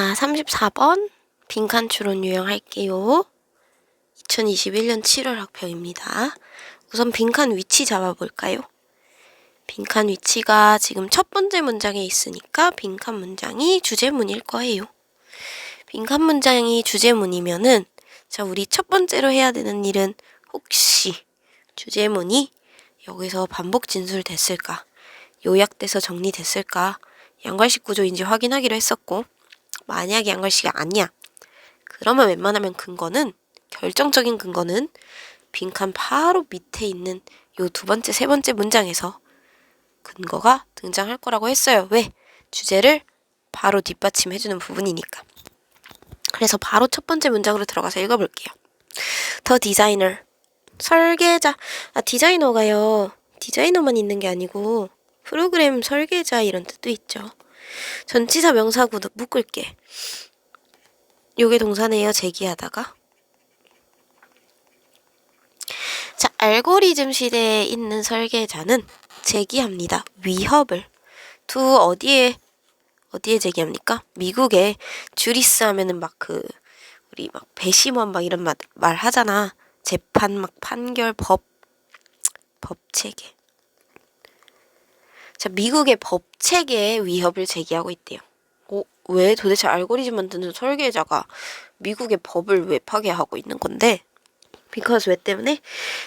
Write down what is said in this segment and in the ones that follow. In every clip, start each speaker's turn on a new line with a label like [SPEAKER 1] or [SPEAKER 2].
[SPEAKER 1] 아, 34번 빈칸 추론 유형할게요. 2021년 7월 학평입니다. 우선 빈칸 위치 잡아볼까요? 빈칸 위치가 지금 첫 번째 문장에 있으니까 빈칸 문장이 주제문일 거예요. 빈칸 문장이 주제문이면은 자, 우리 첫 번째로 해야 되는 일은 혹시 주제문이 여기서 반복 진술됐을까? 요약돼서 정리됐을까? 양괄식 구조인지 확인하기로 했었고 만약에 양괄식이 아니야. 그러면 웬만하면 근거는 결정적인 근거는 빈칸 바로 밑에 있는 요 두 번째, 세 번째 문장에서 근거가 등장할 거라고 했어요. 왜? 주제를 바로 뒷받침해주는 부분이니까. 그래서 바로 첫 번째 문장으로 들어가서 읽어볼게요. 더 디자이너. 설계자. 아, 디자이너가요. 디자이너만 있는 게 아니고 프로그램 설계자 이런 뜻도 있죠. 전치사 명사구 묶을게. 요게 동사네요. 제기하다가. 자, 알고리즘 시대에 있는 설계자는 제기합니다. 위협을. 두 어디에 어디에 제기합니까? 미국에 주리스 하면은 막 그 우리 막 배심원 막 이런 말, 말 하잖아. 재판 막 판결 법 법 체계. 자, 미국의 법 체계에 위협을 제기하고 있대요. 어, 왜 도대체 알고리즘 만드는 설계자가 미국의 법을 왜 파괴하고 있는 건데? Because 왜 때문에?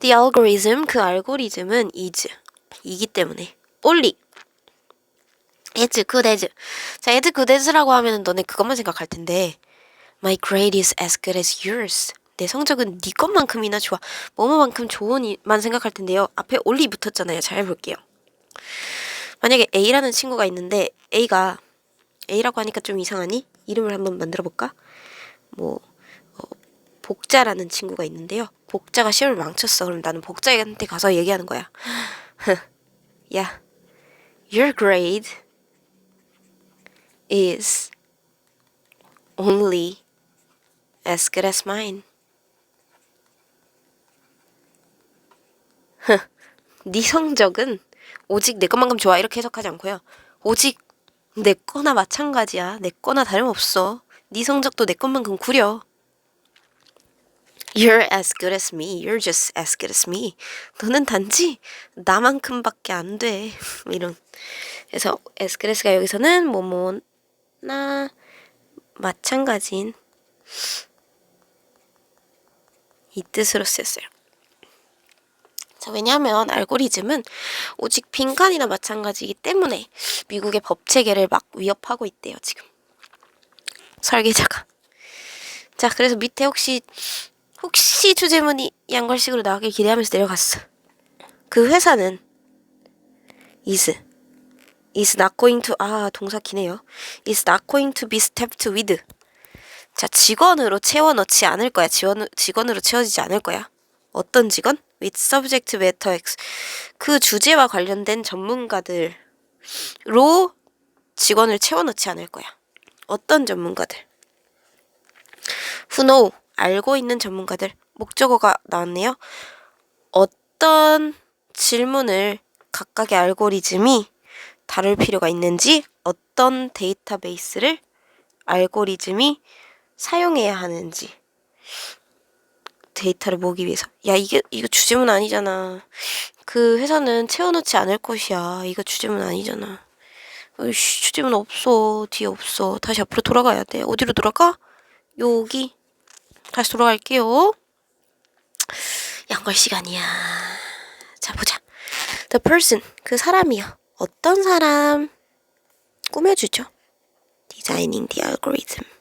[SPEAKER 1] The algorithm 그 알고리즘은 is. 이기 때문에. only as good as. 자 as good as라고 하면은 너네 그것만 생각할 텐데. My grade is as good as yours. 내 성적은 네 것만큼이나 좋아. 뭐뭐만큼 좋은만 생각할 텐데요. 앞에 only 붙었잖아요. 잘 볼게요 만약에 A라는 친구가 있는데 A가 A라고 하니까 좀 이상하니? 이름을 한번 만들어 볼까? 뭐 어, 복자라는 친구가 있는데요. 복자가 시험을 망쳤어. 그럼 나는 복자한테 가서 얘기하는 거야. 야, your grade is only as good as mine. 네 성적은 오직 내 것만큼 좋아 이렇게 해석하지 않고요. 오직 내 거나 마찬가지야. 내 거나 다름없어. 네 성적도 내 것만큼 구려. You're as good as me. You're just as good as me. 너는 단지 나만큼밖에 안 돼. 이런. 그래서 as good as가 여기서는 뭐뭐나 마찬가지인 이 뜻으로 쓰였어요. 자, 왜냐하면 알고리즘은 오직 빈칸이나 마찬가지이기 때문에 미국의 법 체계를 막 위협하고 있대요, 지금. 설계자가. 자, 그래서 밑에 혹시 혹시 주제문이 양괄식으로 나오길 기대하면서 내려갔어. 그 회사는 is is not going to 아 동사 기네요. is not going to be stepped with. 자 직원으로 채워 넣지 않을 거야. 직원 직원으로 채워지지 않을 거야. 어떤 직원? With subject matter X 그 주제와 관련된 전문가들로 직원을 채워 넣지 않을 거야. 어떤 전문가들? who know 알고 있는 전문가들 목적어가 나왔네요. 어떤 질문을 각각의 알고리즘이 다룰 필요가 있는지 어떤 데이터베이스를 알고리즘이 사용해야 하는지 데이터를 모으기 위해서 야 이게 이거 주제문 아니잖아 그 회사는 채워놓지 않을 것이야 이거 주제문 아니잖아 으이씨 주제문 없어 뒤에 없어 다시 앞으로 돌아가야 돼 어디로 돌아가 여기 다시 돌아갈게요. 양걸 시간이야. 자, 보자. The person, 그 사람이요. 어떤 사람? 꾸며주죠. Designing the algorithm.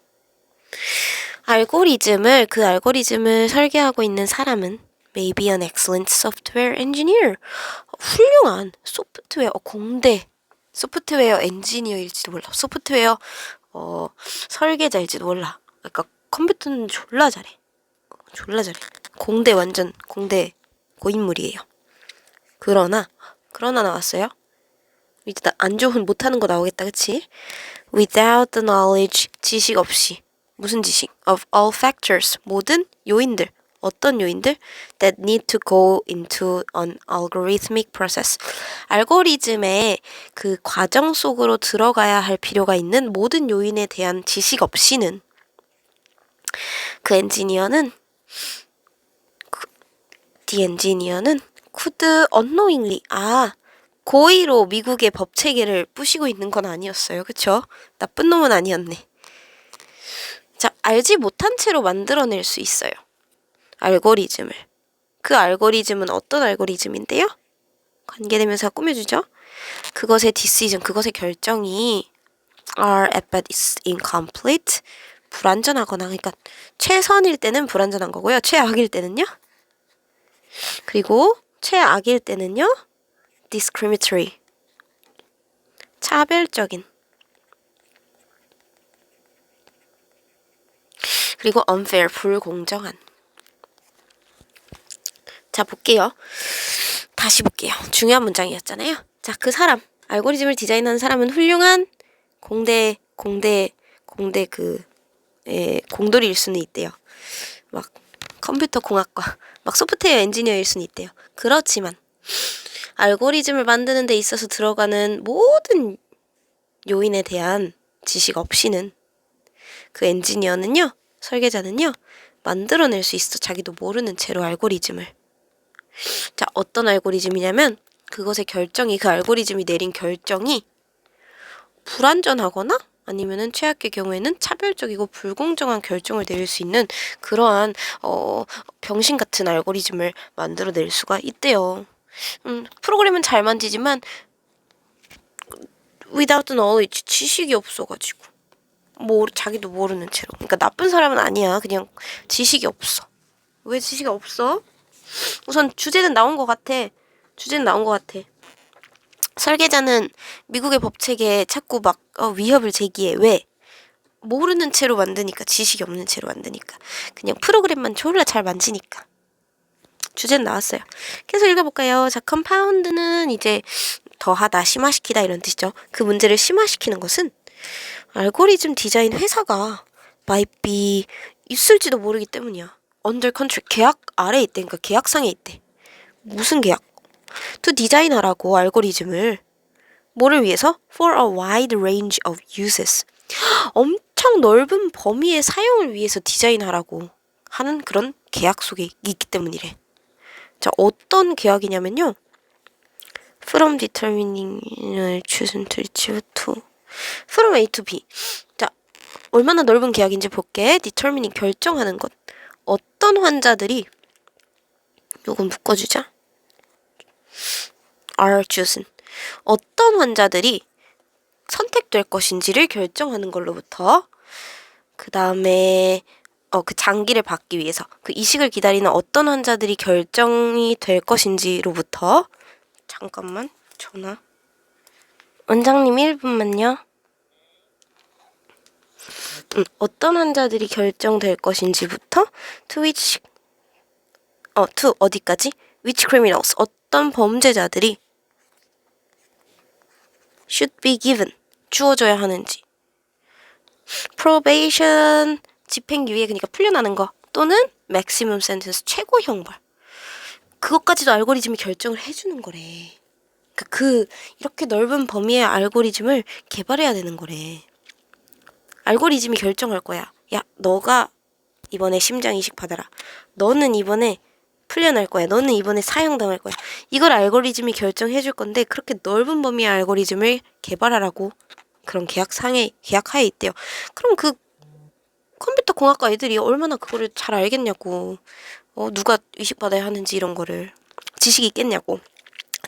[SPEAKER 1] 알고리즘을, 그 알고리즘을 설계하고 있는 사람은 maybe an excellent software engineer. 훌륭한 소프트웨어, 공대, 소프트웨어 엔지니어일지도 몰라. 소프트웨어, 어, 설계자일지도 몰라. 그러니까 컴퓨터는 졸라 잘해. 졸라 잘해. 공대 완전 공대 고인물이에요. 그러나 그러나 나왔어요. 이제 안 좋은 못하는 거 나오겠다, 그치? Without the knowledge 지식 없이 무슨 지식? Of all factors 모든 요인들 어떤 요인들? That need to go into an algorithmic process. 알고리즘의 그 과정 속으로 들어가야 할 필요가 있는 모든 요인에 대한 지식 없이는 그 엔지니어는 그, the 엔지니어는 could unknowingly 아 고의로 미국의 법 체계를 부시고 있는 건 아니었어요. 그쵸? 나쁜 놈은 아니었네. 자, 알지 못한 채로 만들어낼 수 있어요. 알고리즘을. 그 알고리즘은 어떤 알고리즘인데요? 관계대명사가 꾸며주죠. 그것의 decision, 그것의 결정이 are at best incomplete, 불완전하거나, 그러니까 최선일 때는 불완전한 거고요. 최악일 때는요. 그리고 최악일 때는요. discriminatory, 차별적인. 그리고 unfair, 불공정한. 자, 볼게요. 다시 볼게요. 중요한 문장이었잖아요. 자, 그 사람, 알고리즘을 디자인한 사람은 훌륭한 공대, 공대, 공대 그, 예, 공돌이일 수는 있대요. 막 컴퓨터 공학과, 막 소프트웨어 엔지니어일 수는 있대요. 그렇지만, 알고리즘을 만드는 데 있어서 들어가는 모든 요인에 대한 지식 없이는 그 엔지니어는요, 설계자는요, 만들어낼 수 있어. 자기도 모르는 채로 알고리즘을. 자, 어떤 알고리즘이냐면, 그것의 결정이, 그 알고리즘이 내린 결정이 불완전하거나 아니면은 최악의 경우에는 차별적이고 불공정한 결정을 내릴 수 있는 그러한, 어, 병신 같은 알고리즘을 만들어낼 수가 있대요. 음, 프로그램은 잘 만지지만, without knowledge, 지식이 없어가지고. 모 자기도 모르는 채로. 그러니까 나쁜 사람은 아니야. 그냥 지식이 없어. 왜 지식이 없어? 우선 주제는 나온 것 같아. 주제는 나온 것 같아. 설계자는 미국의 법 체계에 자꾸 막 어, 위협을 제기해. 왜? 모르는 채로 만드니까 지식이 없는 채로 만드니까 그냥 프로그램만 졸라 잘 만지니까 주제는 나왔어요. 계속 읽어볼까요? 자, 컴파운드는 이제 더하다, 심화시키다 이런 뜻이죠. 그 문제를 심화시키는 것은 알고리즘 디자인 회사가 might be 있을지도 모르기 때문이야. under contract 계약 아래에 있대. 그러니까 계약상에 있대. 무슨 계약? to 디자인하라고 알고리즘을 뭐를 위해서? for a wide range of uses. 엄청 넓은 범위의 사용을 위해서 디자인하라고 하는 그런 계약 속에 있기 때문이래. 자, 어떤 계약이냐면요. From determining을 chosen to reach to from A to B. 자, 얼마나 넓은 계약인지 볼게. determining 결정하는 것. 어떤 환자들이 요건 묶어주자. are chosen. 어떤 환자들이 선택될 것인지를 결정하는 걸로부터 그 다음에 어, 그 장기를 받기 위해서 그 이식을 기다리는 어떤 환자들이 결정이 될 것인지로부터 잠깐만 전화 원장님 1분만요. 음, 어떤 환자들이 결정될 것인지부터 to which 어, to 어디까지? which criminals 어떤 범죄자들이 should be given 주어져야 하는지 probation 집행유예 그러니까 풀려나는 거 또는 maximum sentence 최고 형벌 그것까지도 알고리즘이 결정을 해주는 거래. 그러니까 그 이렇게 넓은 범위의 알고리즘을 개발해야 되는 거래. 알고리즘이 결정할 거야. 야, 너가 이번에 심장 이식 받아라. 너는 이번에 풀려날 거야. 너는 이번에 사형당할 거야. 이걸 알고리즘이 결정해 줄 건데 그렇게 넓은 범위의 알고리즘을 개발하라고 그런 계약상에 계약하에 있대요. 그럼 그 컴퓨터 공학과 애들이 얼마나 그거를 잘 알겠냐고. 어, 누가 이식 받아야 하는지 이런 거를 지식이 있겠냐고.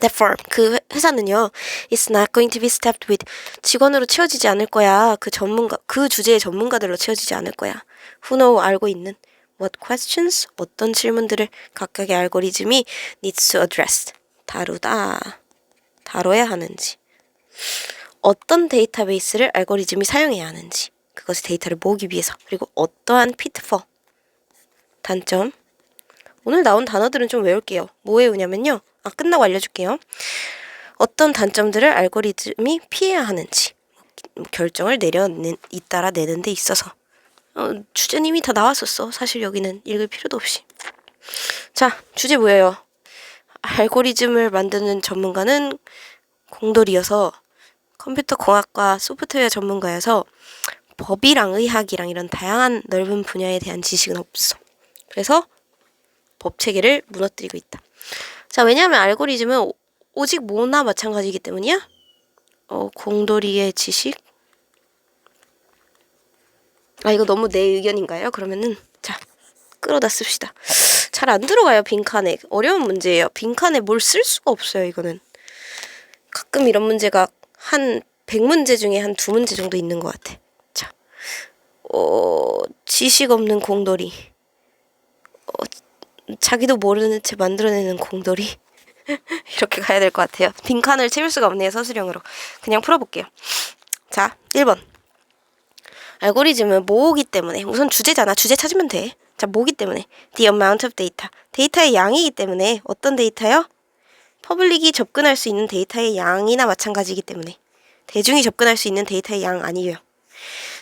[SPEAKER 1] That firm 그 회사는요 is not going to be staffed with 직원으로 채워지지 않을 거야. 그 전문가 그 주제의 전문가들로 채워지지 않을 거야. Who know 알고 있는. What questions 어떤 질문들을 각각의 알고리즘이 needs to address. 다루다 다뤄야 하는지. 어떤 데이터베이스를 알고리즘이 사용해야 하는지. 그것의 데이터를 모으기 위해서. 그리고 어떠한 pitfall. 단점 오늘 나온 단어들은 좀 외울게요. 뭐 외우냐면요. 아, 끝나고 알려줄게요. 어떤 단점들을 알고리즘이 피해야 하는지 결정을 내려낸 잇따라 내는 데 있어서 어, 주제님이 다 나왔었어. 사실 여기는 읽을 필요도 없이. 자, 주제 뭐예요? 알고리즘을 만드는 전문가는 공돌이어서 컴퓨터 공학과 소프트웨어 전문가여서 법이랑 의학이랑 이런 다양한 넓은 분야에 대한 지식은 없어. 그래서 법 체계를 무너뜨리고 있다. 자, 왜냐하면 알고리즘은 오- 오직 뭐나 마찬가지이기 때문이야. 어, 공돌이의 지식. 아, 이거 너무 내 의견인가요? 그러면은 자, 끌어다 씁시다. 잘 안 들어가요, 빈칸에. 어려운 문제예요. 빈칸에 뭘 쓸 수가 없어요, 이거는. 가끔 이런 문제가 한 100문제 중에 한 두 문제 정도 있는 것 같아. 자, 어, 지식 없는 공돌이. 어, 자기도 모르는 채 만들어내는 공돌이. 이렇게 가야 될 것 같아요. 빈칸을 채울 수가 없네요, 서술형으로. 그냥 풀어볼게요. 자, 1번. 알고리즘은 뭐기 때문에 우선 주제잖아. 주제 찾으면 돼. 자, 뭐기 때문에 the amount of data. 데이터의 양이기 때문에 어떤 데이터요? 퍼블릭이 접근할 수 있는 데이터의 양이나 마찬가지이기 때문에 대중이 접근할 수 있는 데이터의 양 아니에요.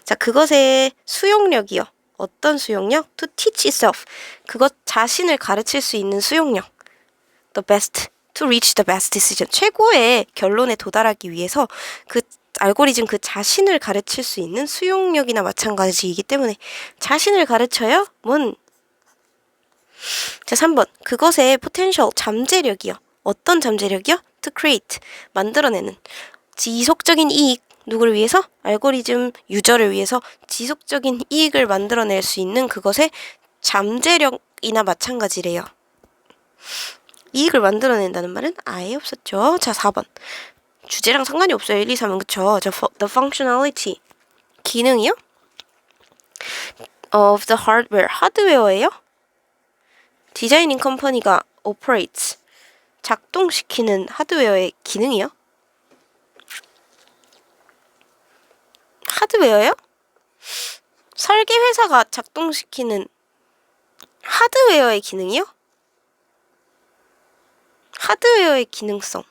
[SPEAKER 1] 자, 그것의 수용력이요. 어떤 수용력? To teach itself. 그것 자신을 가르칠 수 있는 수용력. The best. To reach the best decision. 최고의 결론에 도달하기 위해서 그 알고리즘 그 자신을 가르칠 수 있는 수용력이나 마찬가지이기 때문에 자신을 가르쳐요? 뭔? 자, 3번. 그것의 potential 잠재력이요. 어떤 잠재력이요? To create. 만들어내는. 지속적인 이익. 누구를 위해서? 알고리즘 유저를 위해서 지속적인 이익을 만들어낼 수 있는 그것의 잠재력이나 마찬가지래요. 이익을 만들어낸다는 말은 아예 없었죠. 자, 4번. 주제랑 상관이 없어요. 1, 2, 3은 그쵸. 저 the functionality 기능이요? of the hardware 하드웨어예요? 디자이닝 컴퍼니가 operates 작동시키는 하드웨어의 기능이요? 하드웨어요? 설계 회사가 작동시키는 하드웨어의 기능이요? 하드웨어의 기능성.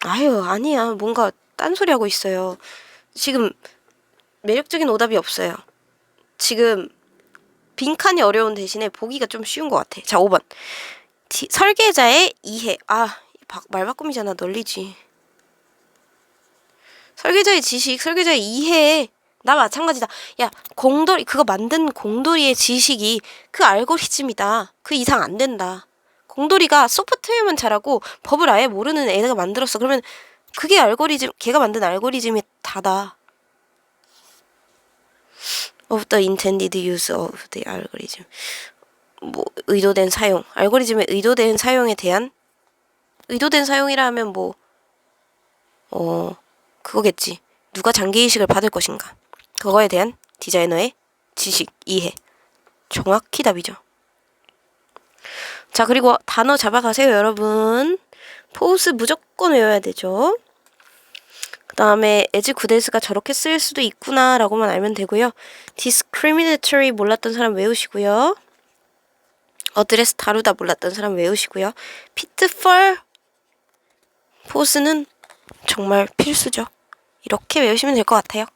[SPEAKER 1] 아유, 아니야. 뭔가 딴소리 하고 있어요. 지금 매력적인 오답이 없어요. 지금 빈칸이 어려운 대신에 보기가 좀 쉬운 것 같아. 자, 5번. 디- 설계자의 이해. 아, 바- 말 바꿈이잖아. 널리지. 설계자의 지식, 설계자의 이해. 나 마찬가지다. 야, 공돌이, 그거 만든 공돌이의 지식이 그 알고리즘이다. 그 이상 안 된다. 공돌이가 소프트웨어만 잘하고 법을 아예 모르는 애가 만들었어. 그러면 그게 알고리즘, 걔가 만든 알고리즘이 다다. of the intended use of the algorithm. 뭐 의도된 사용, 알고리즘의 의도된 사용에 대한 의도된 사용이라 하면 뭐 어, 그거겠지. 누가 장기이식을 받을 것인가. 그거에 대한 디자이너의 지식, 이해. 정확히 답이죠. 자, 그리고 단어 잡아가세요, 여러분. 포스 무조건 외워야 되죠. 그 다음에 에즈 구데스가 저렇게 쓰일 수도 있구나라고만 알면 되고요. discriminatory 몰랐던 사람 외우시고요. 어드레스 다루다 몰랐던 사람 외우시고요. pitfall 포스는 정말 필수죠. 이렇게 외우시면 될 것 같아요.